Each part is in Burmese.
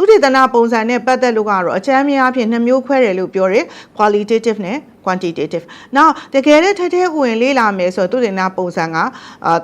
သူတေသနာပုံစံနဲ့ပတ်သက်လို့ကတော့အချမ်းများအဖြစ်နှစ်မျိုးခွဲတယ်လို့ပြောတယ် qualitative နဲ့ quantitative now တကယ်တဲ့ထဲထဲဝင်လေးလာမယ်ဆိုတော့သူတေသနာပုံစံကအာ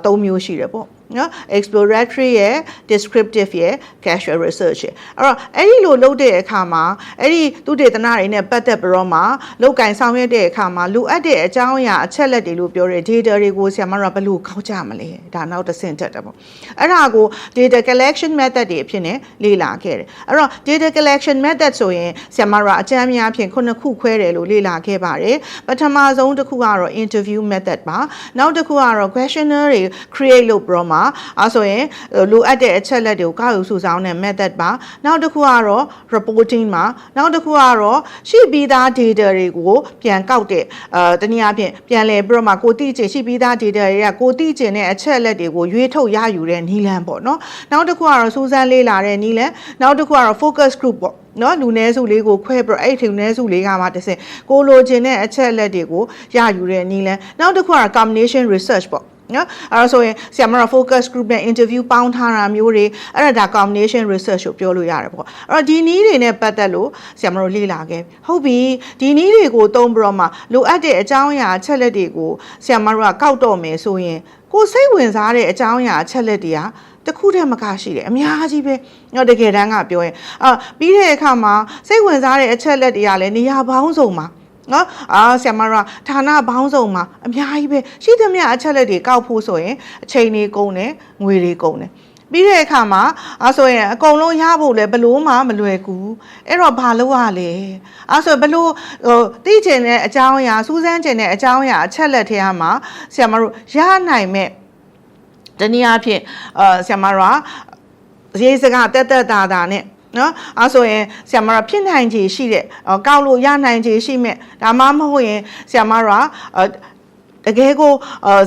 ၃မျိုးရှိတယ်ပေါ့ နော် exploratory ရဲ့ descriptive ရဲ့ casual research ရဲ့အဲ့တော့အဲ့ဒီလိုလုပ်တဲ့အခါမှာအဲ့ဒီသူတေသနာတွေနဲ့ပတ်သက်ပြီးတော့မှလောက်ကင်ဆောင်ရွက်တဲ့အခါမှာလိုအပ်တဲ့အကြောင်းအရာအချက်လက်တွေလို့ပြောတဲ့ data တွေကိုဆရာမတို့ကဘယ်လိုကောက်ကြမလဲဒါနောက်တစ်ဆင့်တက်တယ်ပေါ့အဲ့ဒါကို data collection method တွေအဖြစ်နဲ့လေ့လာခဲ့တယ်အဲ့တော့ data collection method ဆိုရင်ဆရာမတို့ကအကြမ်းများအဖြစ်ခုနှစ်ခုခွဲတယ်လို့လေ့လာခဲ့ပါတယ်ပထမဆုံးတစ်ခုကတော့ interview method ပါနောက်တစ်ခုကတော့ questionnaire တွေ create လုပ်ပြီးတော့မှအဲဆိုရင်လိုအပ်တဲ့အချက်လက်တွေကိုကောက်ယူစုဆောင်းတဲ့ method ပါနောက်တစ်ခုကတော့ reporting ပါနောက်တစ်ခုကတော့ရှိပြီးသား data တွေကိုပြန်ကောက်တဲ့အဲတနည်းအားဖြင့်ပြန်လည်ပြီးတော့မှကိုတိကျင်ရှိပြီးသား data တွေကကိုတိကျင်တဲ့အချက်လက်တွေကိုရွေးထုတ်ရယူတဲ့နည်းလမ်းပေါ့နော်နောက်တစ်ခုကတော့စူးစမ်းလေ့လာတဲ့နည်းလမ်းနောက်တစ်ခုကတော့ focus group ပေါ့နော်လူနည်းစုလေးကိုခွဲပြီးတော့အဲ့ဒီလူနည်းစုလေးကမှတစ်ဆင့်ကိုလိုချင်တဲ့အချက်လက်တွေကိုရယူတဲ့နည်းလမ်းနောက်တစ်ခုကတော့ combination research ပေါ့ နော်အဲ့ဒါဆိုရင်ဆရာမတို့ focus group နဲ့ interview ပေါင်းထားတာမျိုးတွေအဲ့ဒါဒါ combination research ကိုပြောလို့ရတယ်ပေါ့အဲ့တော့ဒီနည်းတွေနဲ့ပတ်သက်လို့ဆရာမတို့လေ့လာခဲ့ဟုတ်ပြီဒီနည်းတွေကိုသုံးပြီးတော့မှလိုအပ်တဲ့အကြောင်းအရာအချက်လက်တွေကိုဆရာမတို့ကကောက်တော့မယ်ဆိုရင်ကိုစိတ်ဝင်စားတဲ့အကြောင်းအရာအချက်လက်တွေကတခုတည်းမကရှိတယ်အများကြီးပဲ။တော့တကယ်တမ်းကပြောရင်အာပြီးတဲ့အခါမှာစိတ်ဝင်စားတဲ့အချက်လက်တွေကလည်းနေရာပေါင်းစုံမှာ နော်အာဆရာမတို့ကဌာနဘောင်းဆောင်မှာအများကြီးပဲရှိသမျှအချက်လက်တွေကောက်ဖို့ဆိုရင်အချိန်တွေကုန်တယ်ငွေတွေကုန်တယ်ပြီးတဲ့အခါမှာအဲဆိုရင်အကုန်လုံးရဖို့လဲဘလို့မှမလွယ်ကူအဲ့တော့ဘာလို့ရလဲအဲဆိုဘလို့ဟိုသိချင်တဲ့အကြောင်းအရာစူးစမ်းချင်တဲ့အကြောင်းအရာအချက်လက်ထဲမှာဆရာမတို့ရနိုင်မဲ့တနည်းအားဖြင့်အာဆရာမတို့ကရေးစကားတက်တက်တာတာနဲ့ နော်အဲဆိုရင်ဆရာမတို့ဖြစ်နိုင်ခြေရှိတဲ့ကောက်လို့ရနိုင်ခြေရှိမဲ့ဒါမှမဟုတ်ရင်ဆရာမတို့ကတကယ်ကို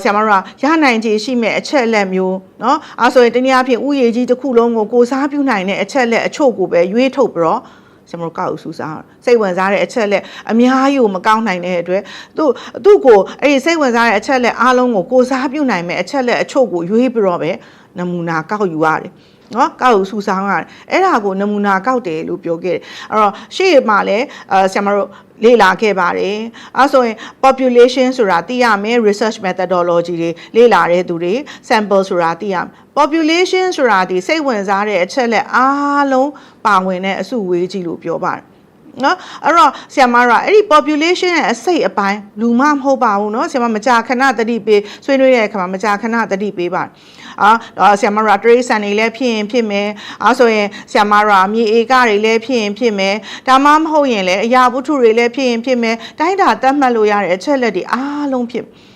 ဆရာမတို့ကရနိုင်ခြေရှိမဲ့အချက်လက်မျိုးเนาะအဲဆိုရင်တနည်းအားဖြင့်ဥယျာဉ်ကြီးတစ်ခုလုံးကိုကိုစားပြုနိုင်တဲ့အချက်လက်အချို့ကိုပဲရွေးထုတ်ပြီးတော့ကျွန်တော်ကောက်ဆူစားစိတ်ဝင်စားတဲ့အချက်လက်အများကြီးကိုမကောက်နိုင်တဲ့အတွက်သူ့သူ့ကိုအဲ့ဒီစိတ်ဝင်စားတဲ့အချက်လက်အားလုံးကိုကိုစားပြုနိုင်မဲ့အချက်လက်အချို့ကိုရွေးပြီးတော့ပဲနမူနာကောက်ယူရတယ် နော်ကောက်ယူဆူဆောင်းရတယ်အဲ့ဒါကိုနမူနာကောက်တယ်လို့ပြောခဲ့တယ်အဲ့တော့ရှေ့မှာလည်းအဲဆရာမတို့လေ့လာခဲ့ပါတယ်အဲဆိုရင် population ဆိုတာသိရမယ် research methodology တွေလေ့လာတဲ့သူတွေ sample ဆိုတာသိရမယ် population ဆိုတာဒီစိတ်ဝင်စားတဲ့အချက်လက်အားလုံးပါဝင်တဲ့အစုဝေးကြီးလို့ပြောပါတယ် နော်အဲ့တော့ဆရာမကအဲ့ဒီ population ရဲ့အစိတ်အပိုင်းလူမမဟုတ်ပါဘူးနော်ဆရာမမကြာခဏတတိပေးဆွေးနွေးတဲ့အခါမှာမကြာခဏတတိပေးပါအာဆရာမကတရိစံတွေလည်းဖြစ်ရင်ဖြစ်မယ်အာဆိုရင်ဆရာမကမြေဧကတွေလည်းဖြစ်ရင်ဖြစ်မယ်ဒါမှမဟုတ်ရင်လည်းအရာဝတ္ထုတွေလည်းဖြစ်ရင်ဖြစ်မယ်တိုင်းတာတတ်မှတ်လို့ရတဲ့အချက်လက်တွေအားလုံးဖြစ်မယ်